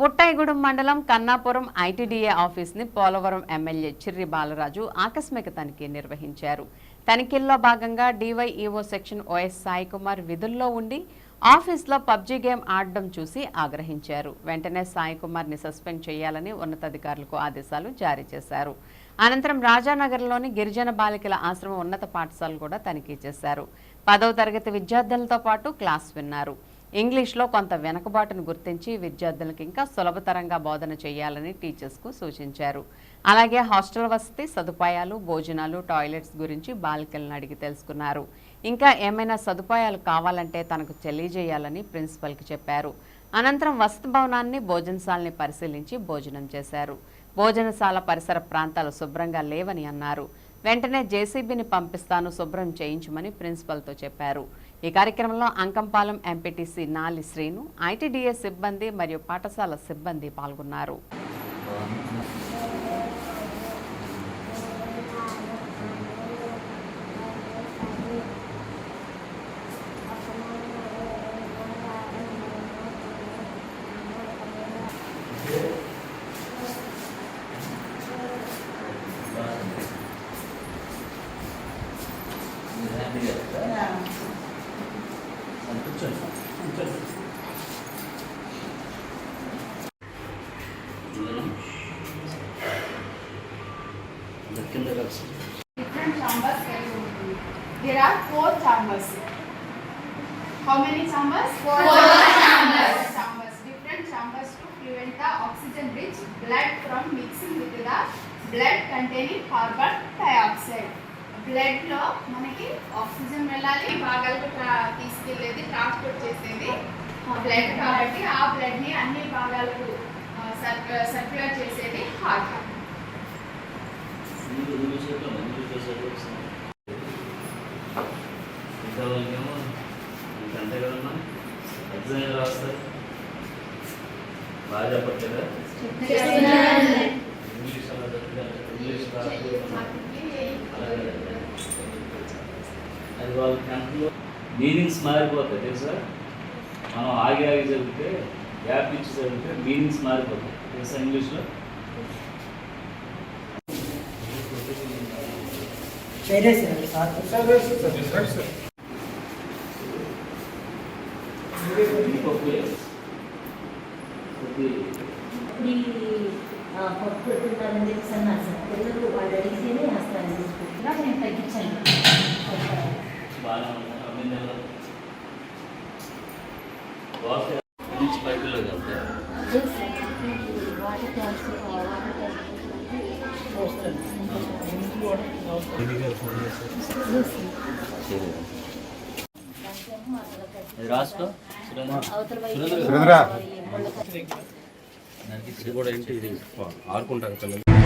పుట్టాయిగూడెం మండలం కన్నాపురం ఐటీడీఏ ఆఫీస్ని పోలవరం ఎమ్మెల్యే చిర్రి బాలరాజు ఆకస్మిక తనిఖీ నిర్వహించారు. తనిఖీల్లో భాగంగా డివైఈఓ సెక్షన్ ఓఎస్ సాయికుమార్ విధుల్లో ఉండి ఆఫీస్లో పబ్జీ గేమ్ ఆడడం చూసి ఆగ్రహించారు. వెంటనే సాయికుమార్ని సస్పెండ్ చేయాలని ఉన్నతాధికారులకు ఆదేశాలు జారీ చేశారు. అనంతరం రాజానగర్లోని గిరిజన బాలికల ఆశ్రమం ఉన్నత పాఠశాల కూడా తనిఖీ చేశారు. పదవ తరగతి విద్యార్థులతో పాటు క్లాస్ విన్నారు. ఇంగ్లీష్లో కొంత వెనకబాటును గుర్తించి విద్యార్థులకు ఇంకా సులభతరంగా బోధన చేయాలని టీచర్స్కు సూచించారు. అలాగే హాస్టల్ వసతి సదుపాయాలు భోజనాలు టాయిలెట్స్ గురించి బాలికలను అడిగి తెలుసుకున్నారు. ఇంకా ఏమైనా సదుపాయాలు కావాలంటే తనకు తెలియజేయాలని ప్రిన్సిపల్కి చెప్పారు. అనంతరం వసతి భవనాన్ని భోజనశాలని పరిశీలించి భోజనం చేశారు. భోజనశాల పరిసర ప్రాంతాలు శుభ్రంగా లేవని అన్నారు. వెంటనే జేసీబీని పంపిస్తాను శుభ్రం చేయించమని ప్రిన్సిపల్తో చెప్పారు. ఈ కార్యక్రమంలో అంకంపాలెం ఎంపీటీసీ నాలి శ్రీను ఐటీడీఏ సిబ్బంది మరియు పాఠశాల సిబ్బంది పాల్గొన్నారు. కలిసి Different chambers There are four chambers. How many chambers? Four, chambers. chambers. Different chambers to prevent the oxygen-rich blood from mixing with the blood containing carbon dioxide. బ్లడ్లో మనకి ఆక్సిజన్ వెళ్ళాలి భాగాలకు ట్రా- తీసుకెళ్ళేది ట్రాన్స్పోర్ట్ చేసేది బ్లడ్ కాబట్టి ఆ బ్లడ్ని అన్ని భాగాలకు సర్క్యులేట్ చేసేది హార్ట్ అంతే కదమ్మా. ఎగ్జామ్ ఎలా రాస్తారు బాగా చెప్పట్లేదా అది వాళ్ళ టెన్త్లో మీనింగ్స్ మారిపోతాయి తెలుసా? మనం ఆగి ఆగి చదివితే గ్యాప్ ఇచ్చి చదివితే మీనింగ్స్ మారిపోతాయి. తెలుసా ఇంగ్లీష్లో? సార్ ఇప్పుడు ఈ ఆ, పప్పు పెట్టుకుంటారని చెప్పేసి అన్నారు సార్. పిల్లలు వాళ్ళు అడిగితేనే వేస్తారని తీసుకుంటున్నా నేను తగ్గించాను. బాగా నుంచి రాసుకో సురేంద్ర. ఇది కూడా ఏంటి? ఇది ఆడుకుంటారు పిల్లలు